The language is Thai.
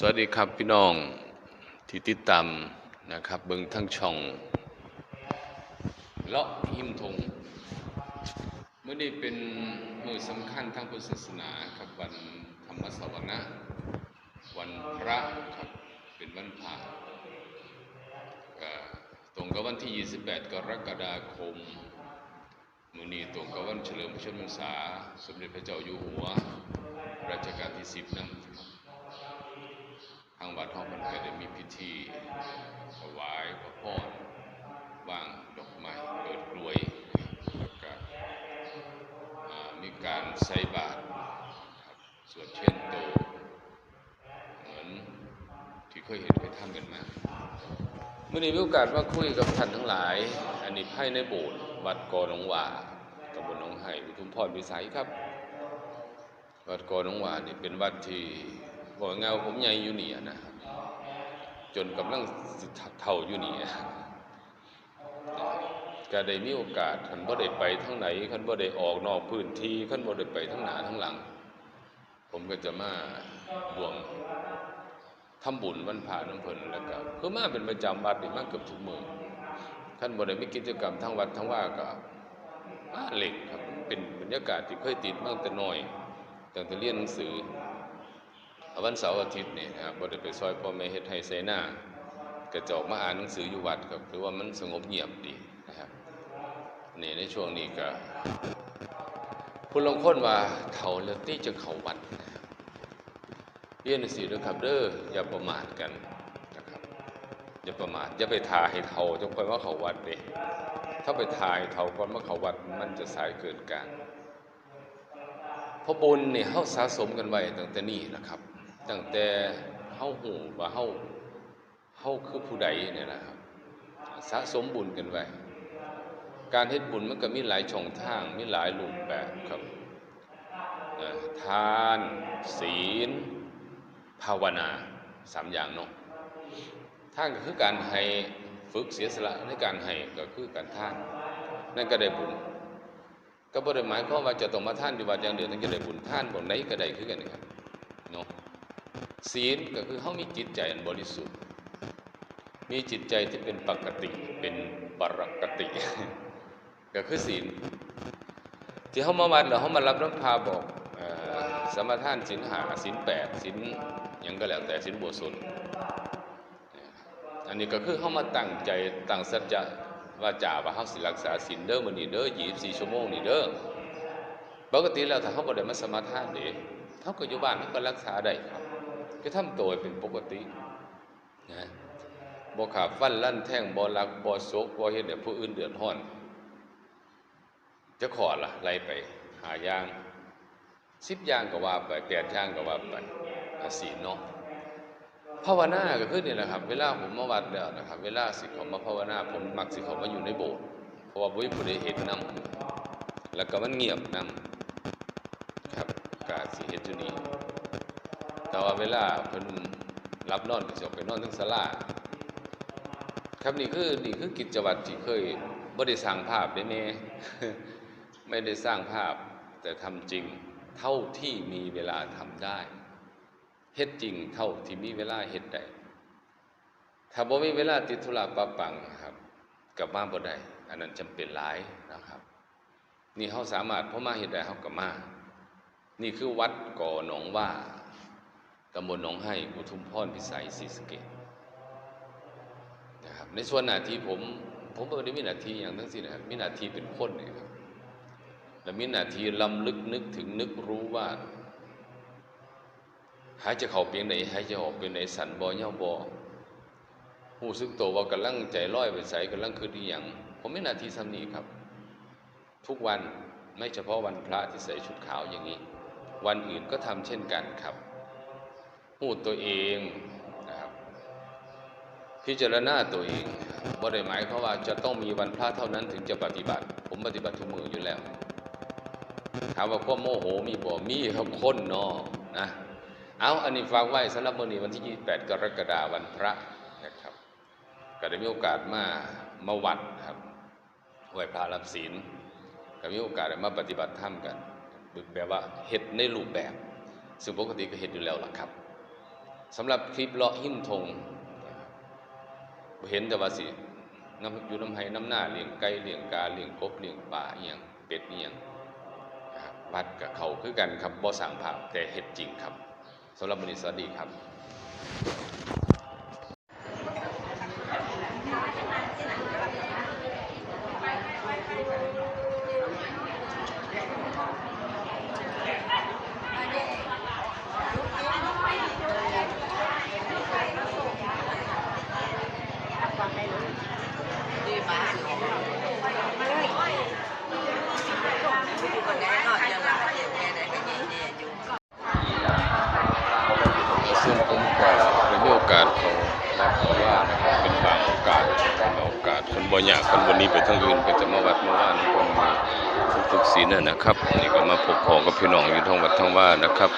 สวัสดีครับพี่น้องที่ติดตามนะครับเบิ่งทั้งช่องเลาะหิมทงเมื่อนี้เป็นมือสำคัญทางพุทธศาสนาครับวันธรรมสวรนะวันพระครับเป็นวันพระตรงกับวันที่ 28 กรกฎาคมมื้อนี้ตรงกับวันเฉลิมพระชนมพรรษา สมเด็จพระเจ้าอยู่หัวรัชกาลที่ 10นำครับ ทางวัดห้องมันก็ได้มีพิธีถวายพระพรวางดอกไม้เปิดกลวยแล้วก็มีการใส่บาตรสวดเช่นโตเหมือนที่เคยเห็นเคยทำกันมาเมื่อนี้มีโอกาสมาคุยกับท่านทั้งหลาย อันนี้ภายในโบสถ์วัดกอหนองหว่าตำบลหนองไห่อุทุมพรวิสัยครับ วัดกอหนองหว่านี่เป็นวัดที่ บอกงาผมใหญ่อยู่นี่อะนะครับจนกำลังสิเท่าอยู่นี่อะก็ได้มีโอกาสคันบ่ได้ไปทั้งไหนคันบ่ได้ออกนอกพื้นที่คันบ่ได้ไปทั้งหนาทั้งหลัง ผมก็จะมาร่วมทำบุญวันพระน้ำเพิ่นแล้วก็คือมาเป็นประจำวัดนี่มาเกือบทุกมือคันบ่ได้มีกิจกรรมทั้งวัดทั้งว่าก็มาเล็กครับเป็นบรรยากาศที่เคยติดมาตั้งแต่น้อยตั้งแต่เรียนหนังสือ วันเสาร์อาทิตย์นี่นะครับบ่ได้ไปซอยพ่อแม่เฮ็ดให้ไสหน้าก็จะออกมาอ่านหนังสืออยู่วัดครับคือว่ามันสงบเงียบดีนะครับนี่ในช่วงนี้ก็ผู้ลางคนว่าเฒ่าแล้วติจะเข้าวัดนะครับเรียนสือด้วยครับเด้ออย่าประมาทกันนะครับอย่าประมาทอย่าไปทาให้เฒ่าจงค่อยว่าเข้าวัดเด้ถ้าไปทายเฒ่าก่อนมาเข้าวัดมันจะสายเกินการพราะบุญเนี่ยเฮาสะสมกันไว้ตั้งแต่นี้นะครับ ตั้งแต่เฮาหูว่าเฮาเฮาคือผู้ใดเนี่ยนะครับ สะสมบุญกันไว้ การเฮ็ดบุญมันก็มีหลายช่องทาง มีหลายรูปแบบครับทาน ศีล ภาวนาสามอย่างเนาะทานก็คือการให้ฝึกเสียสละในการให้ก็คือการทาน นั่นก็ได้บุญก็บ่ได้หมายความว่าจะต้องมาท่านอยู่วัดอย่างเดียวถึงจะได้บุญท่านบ่ไหนก็ได้คือกันนะครับเนาะ ศีลก็คือเฮามีจิตใจอันบริสุทธิ์ มีจิตใจที่เป็นปกติเป็นปรกติ ก็คือศีลที่เฮามาวัดแล้วเฮามารับน้ำพาบอกสมทานศีลหาศีลแปดศีลยังก็แล้วแต่ศีลโบสถอันนี้ก็คือเฮามาตั้งใจตั้งสัจจะว่าจ่าว่าเฮาสิรักษาศีลเด้อมื้อนี้เด้อ24ชั่วโมงนี่เด้อปกติแล้วถ้าเฮาบ่ได้มาสมาทานเด้เฮาก็อยู่บ้านเฮาก็รักษาได้ครับ คือทำตัวเป็นปกตินะบ่ขาบฟันลั่นแท่งบ่ลักบ่ซกบ่เฮ็ดให้ผู้อื่นเดือดร้อนจะขอล่ะไล่ไปหาอย่าง10อย่างก็ว่าไป8อย่างก็ว่าไปอาศีลเนาะภาวนาก็คือนี่แหละครับ เวลาผมมาวัดแล้วนะครับ เวลาสิเขามาภาวนา ผมมักสิเขามาอยู่ในโบสถ์เพราะว่าบ่มีผู้ใดเห็นนำแล้วก็มันเงียบนำครับกาสิเฮ็ดอยู่นี่ แต่ว่าเวลาเพิ่นรับนอนก็สิออกไปนอนทั้งศาลาครับนี่คือนี่คือกิจวัตรที่เคยบ่ได้สร้างภาพได้แน่ไม่ได้สร้างภาพ แต่ทำจริงเท่าที่มีเวลาทำได้เฮ็ดจริงเท่าที่มีเวลาเฮ็ดได้ถ้าบ่มีเวลาติดธุระปะปังครับกลับมาบ่ได้อันนั้นจำเป็นหลายนะครับ นี่เฮาสามารถพอมาเฮ็ดได้เฮาก็มา นี่คือวัดก่อหนองว่าำบลหนองไห้อุทุมพรพิสัยศรีสะเกษนะครับในส่วนหน้าที่ผม ผมบ่ได้มีหน้าที่อย่างทั้งสิ้นนะครับมีหน้าที่เป็นคนนี่ครับและมีหน้าที่ลำลึกนึกถึงนึกรู้ว่าหายใจเข้าเพียงไหนหายใจออกเพียงไหนสันบ่เหี่ยวบ่หูซึกตัวว่ากำลังใจลอยไปใส่กำลังคืออีหยังผมมีนาที่ทำนี้ครับ ทุกวันไม่เฉพาะวันพระที่ใส่ชุดขาวอย่างนี้ วันอื่นก็ทำเช่นกันครับ หูดตัวเองนะครับพิจารณาตัวเองบ่ได้หมายความว่าจะต้องมีวันพระเท่านั้นถึงจะปฏิบัติ ผมปฏิบัติทุกมืออยู่แล้วถามว่าความโมโหมีบ่มีครับคนเนาะนะเอาอันนี้ฝากไว้สำหรับมื้อนี้วันที่ 28 กรกฎาคมวันพระนะครับ ก็ได้มีโอกาสมามาวัดครับไหวพระรับศีลก็มีโอกาสได้มาปฏิบัติธรรมกันแบบว่าเฮ็ดในรูปแบบ ซึ่งปกติก็เฮ็ดอยู่แล้วล่ะครับ สำหรับคลิปเลาะหิ้มทงเห็นแต่ว่าสิน้ำอยู่น้ำไห้น้ำหน้าเลี้ยงไก่เลี้ยงกาเลี้ยงกบเลี้ยงปลาเอียงเป็ดเอียงนะครับวัดกับเขาคือกันครับบ่สั่งภาพแต่เห็ดจริงครับสำหรับวันนี้สวัสดีครับ ซึ่งผมก็ได้มีโอกาสเขารับเขาว่านะครับเป็นบางโอกาสเป็นบางโอกาสคนบ่อยากคนวันนี้ไปทั้งอื่นไปจะมาวัดมาว่าคนมาทุกศีลน่ะนะครับนี่ก็มาพบพอกับพี่น้องอยู่ท้องวัดท้องว่านะครับ